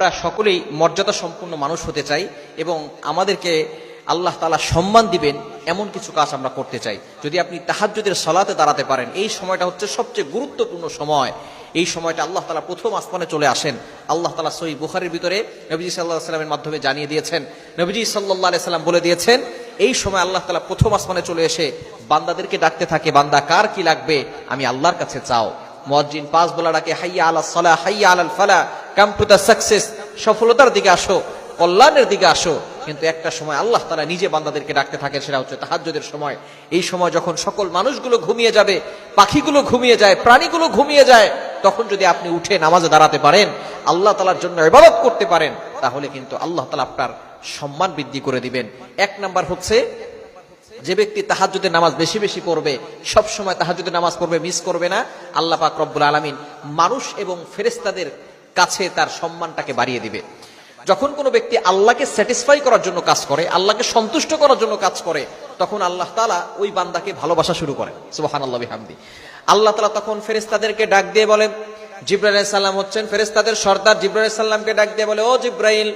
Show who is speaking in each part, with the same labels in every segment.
Speaker 1: আমরা সকলেই মর্যাদা সম্পন্ন মানুষ হতে চাই এবং আমাদেরকে আল্লাহ তালা সম্মান দিবেন এমন কিছু কাজ আমরা করতে চাই। যদি আপনি তাহাজ্জুদের সলাতে দাঁড়াতে পারেন, এই সময়টা হচ্ছে সবচেয়ে গুরুত্বপূর্ণ সময়। এই সময়টা আল্লাহ তালা প্রথম আসমানে চলে আসেন। আল্লাহ তালা সই বুখারের ভিতরে নবীজি সাল্লাহ সাল্লামের মাধ্যমে জানিয়ে দিয়েছেন। নবীজি সাল্লাহ সাল্লাম বলে দিয়েছেন, এই সময় আল্লাহ তালা প্রথম আসমানে চলে এসে বান্দাদেরকে ডাকতে থাকে, বান্দা, কার কি লাগবে? আমি আল্লাহর কাছে চাও। মজ্জিন পাঁচ বলা ডাকে হাইয়া আলা সলা হাইয়া আলাল ফালা কাম টু দ্য সাকসেস সফলতার দিকে আসো, কল্যাণের দিকে আসো। কিন্তু একটা সময় আল্লাহ তারা নিজে বান্দাদেরকে ডাকতে থাকে সেটা হচ্ছে তাহাজ্জুদের সময়। এই সময় যখন সকল মানুষগুলো ঘুমিয়ে যাবে, পাখিগুলো ঘুমিয়ে যায়, প্রাণীগুলো ঘুমিয়ে যায়, তখন যদি আপনি উঠে নামাজে দাঁড়াতে পারেন, আল্লাহ তালার জন্য ইবাদত করতে পারেন, তাহলে কিন্তু আল্লাহ তালা আপনার সম্মান বৃদ্ধি করে দিবেন। এক নাম্বার হচ্ছে, যে ব্যক্তি তাহাজ্জুদের নামাজ বেশি বেশি পড়বে সব সময় নামাজ পড়বে, মিস করবে না। আল্লাহ পাক রব্বুল আলামিন মানুষ এবং ফেরেশতাদের কাছে তার সম্মানটাকে বাড়িয়ে দিবে। যখন কোনো ব্যক্তি আল্লাহকে স্যাটিসফাই করার জন্য কাজ করে, আল্লাহকে সন্তুষ্ট করার জন্য কাজ করে, তখন আল্লাহ তালা ওই বান্দাকে ভালোবাসা শুরু করে সুবাহান আল্লাহ বিহামদি। আল্লাহ তালা তখন ফেরেশতাদেরকে ডাক দিয়ে বলেন, জিব্রাইল আলাইহিস সালাম হচ্ছেন ফেরেশতাদের সর্দার জিব্রাইল আলাইহিস সালামকে ডাক দিয়ে বলে, ও জিব্রাইল,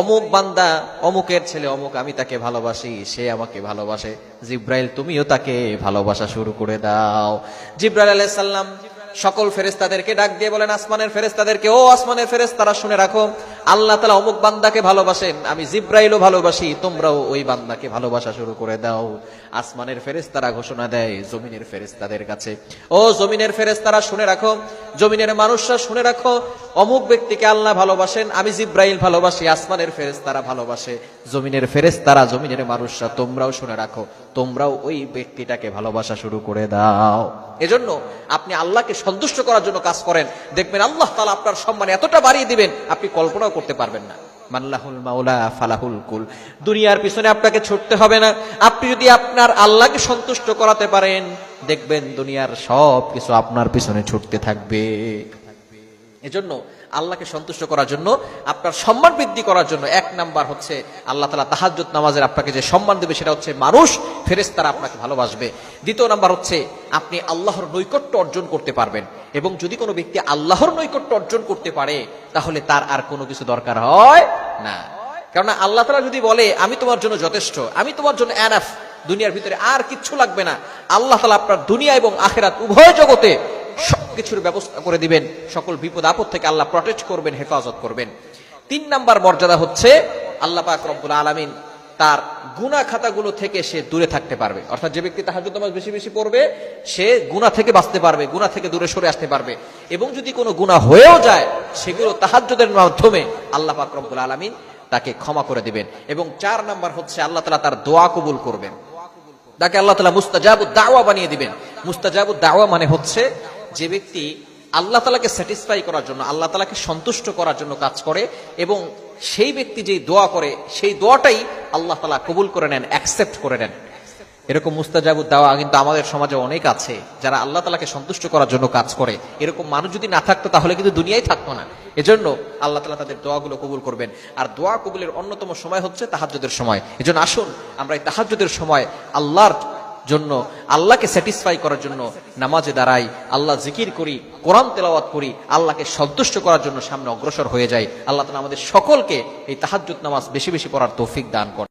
Speaker 1: অমুক বান্দা, অমুকের ছেলে, অমুক আমি তাকে ভালোবাসি, সে আমাকে ভালোবাসে। জিব্রাইল, তুমিও তাকে ভালোবাসা শুরু করে দাও। জিব্রাইল আলাইহিস সালাম সকল ফেরেস্তাদেরকে ডাক দিয়ে বলেন, আসমানের ফেরেস্তাদেরকে ও আসমানের ফেরেস্তারা শুনে রাখো। আল্লাহ তালা অমুক বান্দাকে ভালোবাসেন আমি জিব্রাইলও ভালোবাসি, তোমরাও ওই বান্দাকে ভালোবাসা শুরু করে দাও। আসমানের ফেরেস্তারা ঘোষণা দেয়, জমিনের ফেরেস্তাদের কাছে। ও জমিনের ফেরেস্তারা শুনে রাখো জমিনের মানুষরা শুনে রাখো, অমুক ব্যক্তিকে আল্লাহ ভালোবাসেন, আমি জিব্রাইল ভালোবাসি, আসমানের ফেরেস তারা ভালোবাসে। জমিনের ফেরেস তারা জমিনের মানুষরা, তোমরাও শুনে রাখো, তোমরাও ওই ব্যক্তিটাকে ভালোবাসা শুরু করে দাও। এজন্য আপনি আল্লাহকে সন্তুষ্ট করার জন্য কাজ করেন। দেখবেন আল্লাহ তালা আপনার সম্মান এতটা বাড়িয়ে দিবেন, আপনি কল্পনাও করতে পারবেন না। মাল্লাহুল মাওলা ফালাহুল কুল। দুনিয়ার পিছনে আপনাকে ছুটতে হবে না। আপনি যদি আপনার আল্লাহকে সন্তুষ্ট করাতে পারেন, দেখবেন দুনিয়ার সব কিছু আপনার পিছনে ছুটতে থাকবে। এজন্য আল্লাহকে সন্তুষ্ট করার জন্য, আপনার সম্মান বৃদ্ধি করার জন্য। এক নাম্বার হচ্ছে, আল্লাহ তালা তাহাজ্জুদ নামাজের আপনাকে যে সম্মান দেবে সেটা হচ্ছে মানুষ ফেরেস্তারা আপনাকে ভালোবাসবে। দ্বিতীয় নাম্বার হচ্ছে, আপনি আল্লাহর নৈকট্য অর্জন করতে পারবেন। এবং যদি কোনো ব্যক্তি আল্লাহর নৈকট্য অর্জন করতে পারে, তাহলে তার আর কোনো কিছু দরকার হয় না। কেননা আল্লাহ তালা যদি বলে, আমি তোমার জন্য যথেষ্ট, আমি তোমার জন্য অ্যানাফ দুনিয়ার ভিতরে আর কিচ্ছু লাগবে না। আল্লাহ তালা আপনার দুনিয়া এবং আখেরাত উভয় জগতে সবকিছুর ব্যবস্থা করে দিবেন। সকল বিপদ আপদ থেকে আল্লাহ প্রটেক্ট করবেন, হেফাজত করবেন। তিন নাম্বার মর্যাদা হচ্ছে আল্লাহ পাক রব্বুল আলমিন তার গুনা খাতাগুলো থেকে সে দূরে থাকতে পারবে। অর্থাৎ যে ব্যক্তি নামাজ বেশি বেশি পড়বে, সে গুনা থেকে বাঁচতে পারবে গুনা থেকে দূরে সরে আসতে পারবে। এবং যদি কোনো গুনাহ হয়েও যায়, সেগুলো তাহাজ্জুদের মাধ্যমে আল্লাহ পাক রব্বুল আলমিন তাকে ক্ষমা করে দিবেন। এবং চার নাম্বার হচ্ছে আল্লাহ তালা তার দোয়া কবুল করবেন। তাকে আল্লাহ তালা মুস্তাজাবু দাওয়া বানিয়ে দিবেন। মুস্তাজাবু দাওয়া মানে হচ্ছে যে ব্যক্তি আল্লাহ তালাকে স্যাটিসফাই করার জন্য, আল্লাহ তালাকে সন্তুষ্ট করার জন্য কাজ করে এবং সেই ব্যক্তি যেই দোয়া করে, সেই দোয়াটাই আল্লাহ তালা কবুল করে নেন অ্যাকসেপ্ট করে নেন। এরকম মুস্তাজাবুদ দাওয়া কিন্তু আমাদের সমাজে অনেক আছে, যারা আল্লাহ তালাকে সন্তুষ্ট করার জন্য কাজ করে। এরকম মানুষ যদি না থাকতো, তাহলে কিন্তু দুনিয়ায় থাকতো না। এজন্য আল্লাহ তালা তাদের দোয়াগুলো কবুল করবেন। আর দোয়া কবুলের অন্যতম সময় হচ্ছে তাহাজ্জুদের সময়। এজন্য আসুন, আমরা এই তাহাজ্জুদের সময় আল্লাহর জন্য, আল্লাহকে স্যাটিসফাই করার জন্য নামাজে দাঁড়াই, আল্লাহ জিকির করি, কোরআন তেলাওয়াত করি, আল্লাহকে সন্তুষ্ট করার জন্য সামনে অগ্রসর হয়ে যায় আল্লাহ তালা আমাদের সকলকে এই তাহাজুত নামাজ বেশি বেশি পড়ার তৌফিক দান করেন।